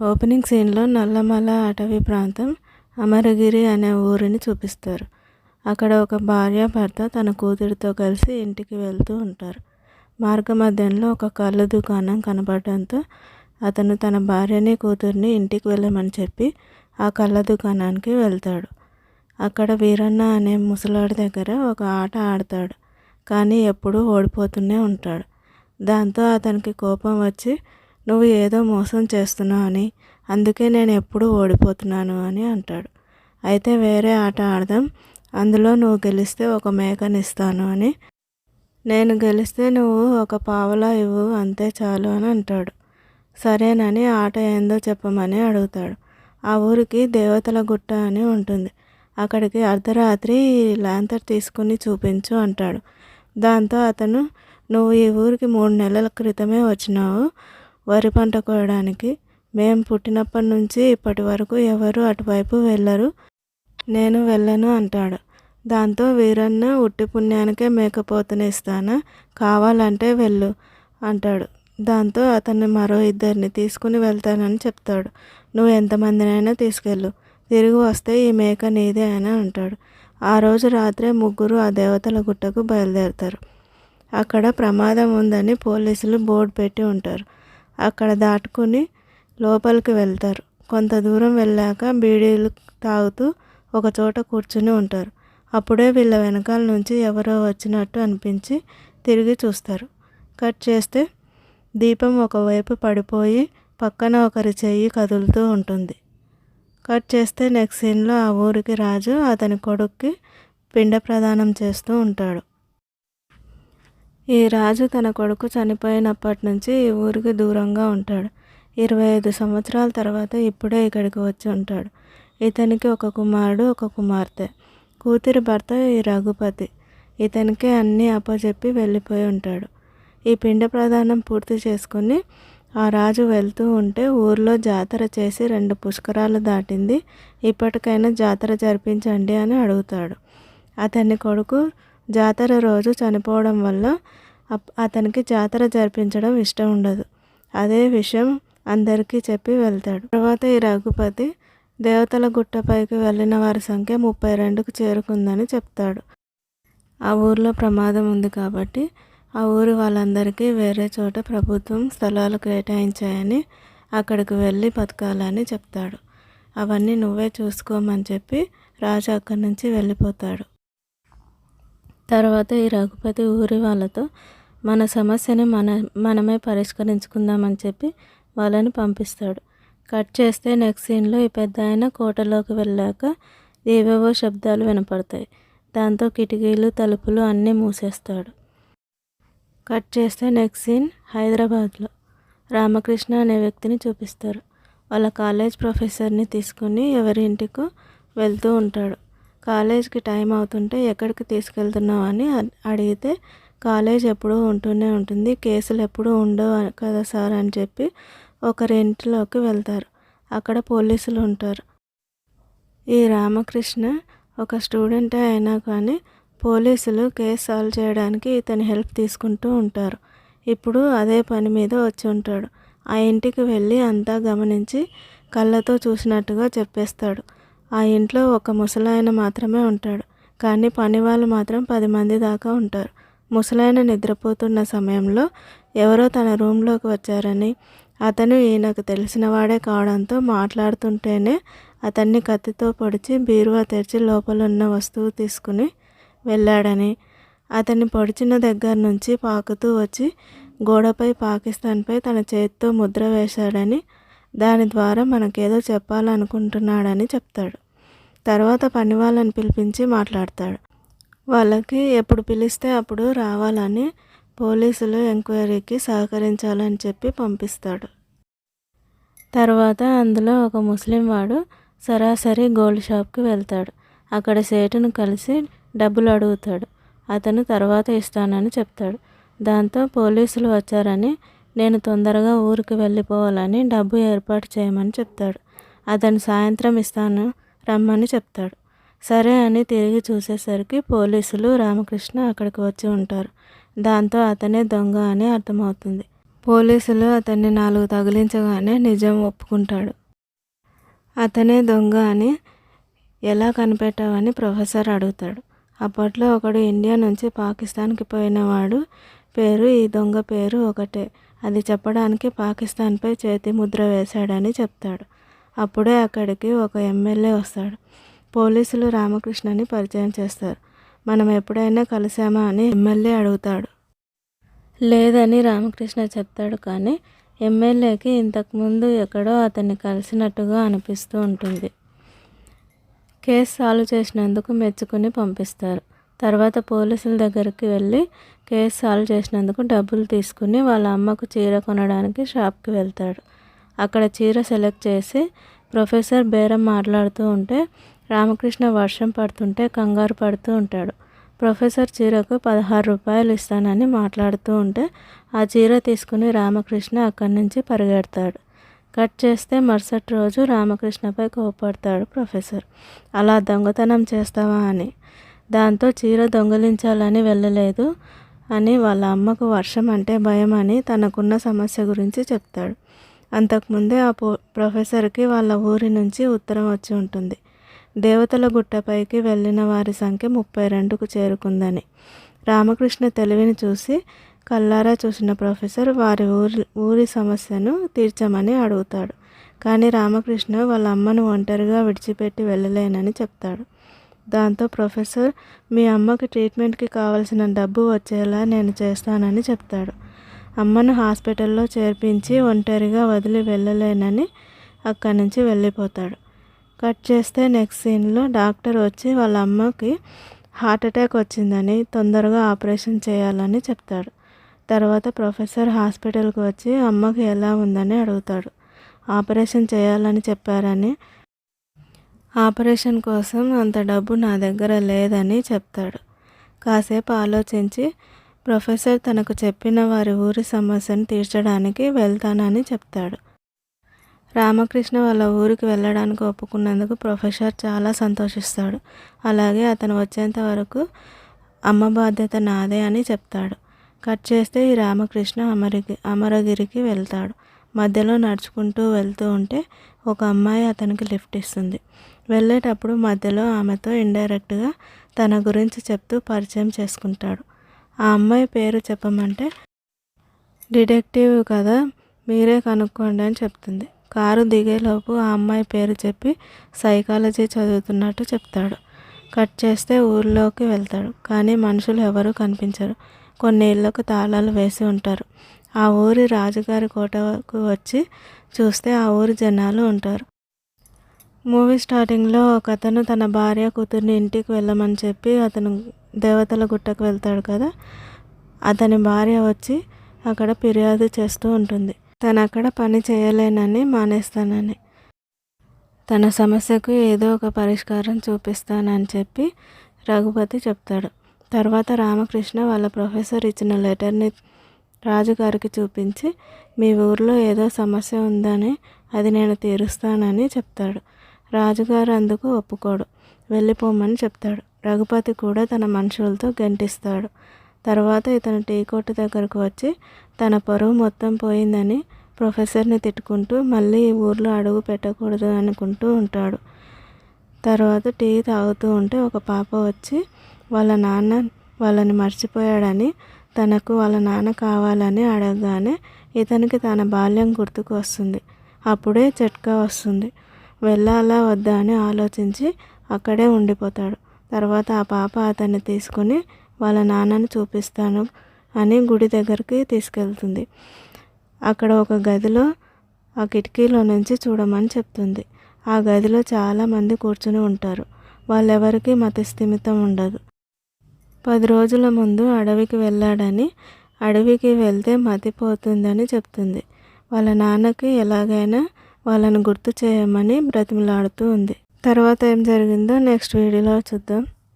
Opening సీన్లో నల్లమల అటవీ ప్రాంతం అమరగిరి అనే ఊరిని చూపిస్తారు. అక్కడ ఒక భార్య భర్త తన కూతురితో కలిసి ఇంటికి వెళ్తూ ఉంటారు. మార్గమధ్యంలో ఒక కళ్ళ దుకాణం కనపడడంతో అతను తన భార్యని కూతుర్ని ఇంటికి వెళ్ళమని చెప్పి ఆ కళ్ళ దుకాణానికి వెళ్తాడు. అక్కడ వీరన్న అనే ముసలాడి దగ్గర ఒక ఆట ఆడతాడు కానీ ఎప్పుడూ ఓడిపోతూనే ఉంటాడు. దాంతో అతనికి కోపం వచ్చి నువ్వు ఏదో మోసం చేస్తున్నావు అని అందుకే నేను ఎప్పుడూ ఓడిపోతున్నాను అని అంటాడు. అయితే వేరే ఆట ఆడదాం అందులో నువ్వు గెలిస్తే ఒక మేకనిస్తాను అని. నేను గెలిస్తే నువ్వు ఒక పావలా ఇవ్వు అంతే చాలు అని అంటాడు. సరేనని ఆట ఏందో చెప్పమని అడుగుతాడు. ఆ ఊరికి దేవతల గుట్ట అని ఉంటుంది. అక్కడికి అర్ధరాత్రి లాంతర్ తీసుకుని చూపించు అంటాడు. దాంతో అతను నువ్వు ఈ ఊరికి మూడు నెలల క్రితమే వచ్చినావు. వరి పంట కోయడానికి మేము పుట్టినప్పటి నుంచి ఇప్పటి వరకు ఎవరు అటువైపు వెళ్ళరు. నేను వెళ్ళను అంటాడు. దాంతో వీరన్న ఉట్టి పుణ్యానికే మేకపోతుని ఇస్తానా? కావాలంటే వెళ్ళు అంటాడు. దాంతో అతన్ని మరో ఇద్దరిని తీసుకుని వెళ్తానని చెప్తాడు. నువ్వు ఎంతమందినైనా తీసుకెళ్ళు. తిరిగి వస్తే ఈ మేక నీదే అని అంటాడు. ఆ రోజు రాత్రే ముగ్గురు ఆ దేవతల గుట్టకు బయలుదేరుతారు. అక్కడ ప్రమాదం ఉందని పోలీసులు బోర్డు పెట్టి ఉంటారు. అక్కడ దాటుకుని లోపలికి వెళ్తారు. కొంత దూరం వెళ్ళాక బీడీలు తాగుతూ ఒక చోట కూర్చుని ఉంటారు. అప్పుడే వీళ్ళ వెనకాల నుంచి ఎవరో వచ్చినట్టు అనిపించి తిరిగి చూస్తారు. కట్ చేస్తే దీపం ఒకవైపు పడిపోయి పక్కన ఒకరి చెయ్యి కదులుతూ ఉంటుంది. కట్ చేస్తే నెక్స్ట్ సీన్లో ఆ ఊరికి రాజు అతని కొడుక్కి పిండ ప్రదానం చేస్తూ ఉంటాడు. ఈ రాజు తన కొడుకు చనిపోయినప్పటి నుంచి ఈ ఊరికి దూరంగా ఉంటాడు. ఇరవై ఐదు సంవత్సరాల తర్వాత ఇప్పుడే ఇక్కడికి వచ్చి ఉంటాడు. ఇతనికి ఒక కుమారుడు ఒక కుమార్తె. కూతురి భర్త ఈ రఘుపతి. ఇతనికి అన్నీ అప్పచెప్పి వెళ్ళిపోయి ఉంటాడు. ఈ పిండ ప్రదానం పూర్తి చేసుకుని ఆ రాజు వెళ్తూ ఉంటే ఊర్లో జాతర చేసి రెండు పుష్కరాలు దాటింది. ఇప్పటికైనా జాతర జరిపించండి అని అడుగుతాడు. అతని కొడుకు జాతర రోజు చనిపోవడం వల్ల అతనికి జాతర జరిపించడం ఇష్టం ఉండదు. అదే విషయం అందరికీ చెప్పి వెళ్తాడు. తర్వాత ఈ రఘుపతి దేవతల గుట్టపైకి వెళ్ళిన వారి సంఖ్య ముప్పై రెండుకు చేరుకుందని చెప్తాడు. ఆ ఊర్లో ప్రమాదం ఉంది కాబట్టి ఆ ఊరు వాళ్ళందరికీ వేరే చోట ప్రభుత్వం స్థలాలు కేటాయించాయని అక్కడికి వెళ్ళి బతకాలని చెప్తాడు. అవన్నీ నువ్వే చూసుకోమని చెప్పి రాజు అక్కడి నుంచి వెళ్ళిపోతాడు. తర్వాత ఈ రఘుపతి ఊరి వాళ్ళతో మన సమస్యని మన మనమే పరిష్కరించుకుందామని చెప్పి వాళ్ళని పంపిస్తాడు. కట్ చేస్తే నెక్స్ట్ సీన్లో ఈ పెద్ద ఆయన కోటలోకి వెళ్ళాక ఏవేవో శబ్దాలు వినపడతాయి. దాంతో కిటికీలు తలుపులు అన్నీ మూసేస్తాడు. కట్ చేస్తే నెక్స్ట్ సీన్ హైదరాబాద్లో. రామకృష్ణ అనే వ్యక్తిని చూపిస్తారు. వాళ్ళ కాలేజ్ ప్రొఫెసర్ని తీసుకుని ఎవరి ఇంటికో వెళ్తూ ఉంటాడు. కాలేజ్కి టైం అవుతుంటే ఎక్కడికి తీసుకెళ్తున్నావు అని అడిగితే కాలేజ్ ఎప్పుడూ ఉంటూనే ఉంటుంది. కేసులు ఎప్పుడూ ఉండవు కదా సార్ అని చెప్పి ఒకరి ఇంటిలోకి వెళ్తారు. అక్కడ పోలీసులు ఉంటారు. ఈ రామకృష్ణ ఒక స్టూడెంటే అయినా కానీ పోలీసులు కేసు సాల్వ్ చేయడానికి ఇతని హెల్ప్ తీసుకుంటూ ఉంటారు. ఇప్పుడు అదే పని మీద వచ్చి ఉంటాడు. ఆ ఇంటికి వెళ్ళి అంతా గమనించి కళ్ళతో చూసినట్టుగా చెప్పేస్తాడు. ఆ ఇంట్లో ఒక ముసలాయన మాత్రమే ఉంటాడు. కానీ పని వాళ్ళు మాత్రం పది మంది దాకా ఉంటారు. ముసలాయన నిద్రపోతున్న సమయంలో ఎవరో తన రూమ్లోకి వచ్చారని అతను ఈయనకు తెలిసినవాడే కావడంతో మాట్లాడుతుంటేనే అతన్ని కత్తితో పొడిచి బీరువా తెరిచి లోపల ఉన్న వస్తువు తీసుకుని వెళ్ళాడని అతన్ని పొడిచిన దగ్గర నుంచి పాకుతూ వచ్చి గోడపై పాకిస్తాన్పై తన చేతితో ముద్ర వేశాడని దాని ద్వారా మనకేదో చెప్పాలనుకుంటున్నాడని చెప్తాడు. తర్వాత పని వాళ్ళని పిలిపించి మాట్లాడతాడు. వాళ్ళకి ఎప్పుడు పిలిస్తే అప్పుడు రావాలని పోలీసులు ఎంక్వైరీకి సహకరించాలని చెప్పి పంపిస్తాడు. తర్వాత అందులో ఒక ముస్లిం వాడు సరాసరి గోల్డ్ షాప్కి వెళ్తాడు. అక్కడ సేటును కలిసి డబ్బులు అడుగుతాడు. అతను తర్వాత ఇస్తానని చెప్తాడు. దాంతో పోలీసులు వచ్చారని నేను తొందరగా ఊరికి వెళ్ళిపోవాలని డబ్బు ఏర్పాటు చేయమని చెప్తాడు. అతను సాయంత్రం ఇస్తాను రమ్మని చెప్తాడు. సరే అని తిరిగి చూసేసరికి పోలీసులు రామకృష్ణ అక్కడికి వచ్చి ఉంటారు. దాంతో అతనే దొంగ అని అర్థమవుతుంది. పోలీసులు అతన్ని నాలుగు తగిలించగానే నిజం ఒప్పుకుంటాడు. అతనే దొంగ అని ఎలా కనిపెట్టావని ప్రొఫెసర్ అడుగుతాడు. అప్పట్లో ఒకడు ఇండియా నుంచి పాకిస్తాన్కి పోయినవాడు పేరు ఈ దొంగ పేరు ఒకటే. అది చెప్పడానికి పాకిస్తాన్పై చేతి ముద్ర వేశాడని చెప్తాడు. అప్పుడే అక్కడికి ఒక ఎమ్మెల్యే వస్తాడు. పోలీసులు రామకృష్ణని పరిచయం చేస్తారు. మనం ఎప్పుడైనా కలిసామా అని ఎమ్మెల్యే అడుగుతాడు. లేదని రామకృష్ణ చెప్తాడు కానీ ఎమ్మెల్యేకి ఇంతకుముందు ఎక్కడో అతన్ని కలిసినట్టుగా అనిపిస్తూ ఉంటుంది. కేసు సాల్వ్ చేసినందుకు మెచ్చుకుని పంపిస్తారు. తర్వాత పోలీసుల దగ్గరికి వెళ్ళి కేసు సాల్వ్ చేసినందుకు డబ్బులు తీసుకుని వాళ్ళ అమ్మకు చీర కొనడానికి షాప్కి వెళ్తాడు. అక్కడ చీర సెలెక్ట్ చేసి ప్రొఫెసర్ బేరం మాట్లాడుతూ ఉంటే రామకృష్ణ వర్షం పడుతుంటే కంగారు పడుతూ ఉంటాడు. ప్రొఫెసర్ చీరకు పదహారు రూపాయలు ఇస్తానని మాట్లాడుతూ ఉంటే ఆ చీర తీసుకుని రామకృష్ణ అక్కడి నుంచి పరిగెడతాడు. కట్ చేస్తే మరుసటి రోజు రామకృష్ణపై కోపడతాడు ప్రొఫెసర్. అలా దొంగతనం చేస్తావా అని. దాంతో చీర దొంగిలించాలని వెళ్ళలేదు అని వాళ్ళ అమ్మకు వర్షం అంటే భయం అని తనకున్న సమస్య గురించి చెప్తాడు. అంతకుముందే ఆ పో ప్రొఫెసర్కి వాళ్ళ ఊరి నుంచి ఉత్తరం వచ్చి ఉంటుంది. దేవతల గుట్టపైకి వెళ్ళిన వారి సంఖ్య ముప్పై రెండుకు చేరుకుందని. రామకృష్ణ తెలివిని చూసి కల్లారా చూసిన ప్రొఫెసర్ వారి ఊరి ఊరి సమస్యను తీర్చమని అడుగుతాడు. కానీ రామకృష్ణ వాళ్ళ అమ్మను ఒంటరిగా విడిచిపెట్టి వెళ్ళలేనని చెప్తాడు. దాంతో ప్రొఫెసర్ మీ అమ్మకి ట్రీట్మెంట్కి కావలసిన డబ్బు వచ్చేలా నేను చేస్తానని చెప్తాడు. అమ్మను హాస్పిటల్లో చేర్పించి ఒంటరిగా వదిలి వెళ్ళలేనని అక్కడి నుంచి వెళ్ళిపోతాడు. కట్ చేస్తే నెక్స్ట్ సీన్లో డాక్టర్ వచ్చి వాళ్ళ అమ్మకి హార్ట్ అటాక్ వచ్చిందని తొందరగా ఆపరేషన్ చేయాలని చెప్తాడు. తర్వాత ప్రొఫెసర్ హాస్పిటల్కి వచ్చి అమ్మకి ఎలా ఉందని అడుగుతాడు. ఆపరేషన్ చేయాలని చెప్పారని ఆపరేషన్ కోసం అంత డబ్బు నా దగ్గర లేదని చెప్తాడు. కాసేపు ఆలోచించి ప్రొఫెసర్ తనకు చెప్పిన వారి ఊరి సమస్యను తీర్చడానికి వెళ్తానని చెప్తాడు. రామకృష్ణ వాళ్ళ ఊరికి వెళ్ళడానికి ఒప్పుకున్నందుకు ప్రొఫెసర్ చాలా సంతోషిస్తాడు. అలాగే అతను వచ్చేంత వరకు అమ్మ బాధ్యత నాదే అని చెప్తాడు. కట్ చేస్తే ఈ రామకృష్ణ అమరగి అమరగిరికి వెళ్తాడు. మధ్యలో నడుచుకుంటూ వెళ్తూ ఉంటే ఒక అమ్మాయి అతనికి లిఫ్ట్ ఇస్తుంది. వెళ్ళేటప్పుడు మధ్యలో ఆమెతో ఇండైరెక్ట్గా తన గురించి చెప్తూ పరిచయం చేసుకుంటాడు. ఆ అమ్మాయి పేరు చెప్పమంటే డిటెక్టివ్ కదా మీరే కనుక్కోండి అని చెప్తుంది. కారు దిగేలోపు ఆ అమ్మాయి పేరు చెప్పి సైకాలజీ చదువుతున్నట్టు చెప్తాడు. కట్ చేస్తే ఊర్లోకి వెళ్తాడు కానీ మనుషులు ఎవరూ కనిపించరు. కొన్ని ఇళ్ళకు తాళాలు వేసి ఉంటారు. ఆ ఊరి రాజుగారి కోటకు వచ్చి చూస్తే ఆ ఊరి జనాలు ఉంటారు. మూవీ స్టార్టింగ్లో ఒక అతను తన భార్య కూతుర్ని ఇంటికి వెళ్ళమని చెప్పి అతను దేవతల గుట్టకు వెళ్తాడు కదా అతని భార్య వచ్చి అక్కడ ఫిర్యాదు చేస్తూ ఉంటుంది. తను అక్కడ పని చేయలేనని మానేస్తానని. తన సమస్యకు ఏదో ఒక పరిష్కారం చూపిస్తానని చెప్పి రఘుపతి చెప్తాడు. తర్వాత రామకృష్ణ వాళ్ళ ప్రొఫెసర్ ఇచ్చిన లెటర్ని రాజుగారికి చూపించి మీ ఊర్లో ఏదో సమస్య ఉందని అది నేను తీరుస్తానని చెప్తాడు. రాజుగారు అందుకు ఒప్పుకోడు. వెళ్ళిపోమని చెప్తాడు. రఘుపతి కూడా తన మనుషులతో గంటిస్తాడు. తర్వాత ఇతను టీ కొట్టు దగ్గరకు వచ్చి తన పరువు మొత్తం పోయిందని ప్రొఫెసర్ని తిట్టుకుంటూ మళ్ళీ ఈ ఊర్లో అడుగు పెట్టకూడదు అనుకుంటూ ఉంటాడు. తర్వాత టీ తాగుతూ ఉంటే ఒక పాప వచ్చి వాళ్ళ నాన్న వాళ్ళని మర్చిపోయాడని తనకు వాళ్ళ నాన్న కావాలని అడగగానే ఇతనికి తన బాల్యం గుర్తుకు వస్తుంది. అప్పుడే చట్కా వస్తుంది. వెళ్ళాలా వద్దా అని ఆలోచించి అక్కడే ఉండిపోతాడు. తర్వాత ఆ పాప అతన్ని తీసుకుని వాళ్ళ నాన్నని చూపిస్తాను అని గుడి దగ్గరికి తీసుకెళ్తుంది. అక్కడ ఒక గదిలో ఆ కిటికీలో నుంచి చూడమని చెప్తుంది. ఆ గదిలో చాలామంది కూర్చుని ఉంటారు. వాళ్ళెవరికి మతస్థిమితం ఉండదు. పది రోజుల ముందు అడవికి వెళ్ళాడని అడవికి వెళ్తే మతిపోతుందని చెప్తుంది. వాళ్ళ నాన్నకి ఎలాగైనా వాళ్ళని గుర్తు చేయమని బ్రతిమలాడుతూ ఉంది. తర్వాత ఏం జరిగిందో నెక్స్ట్ వీడియోలో చూద్దాం.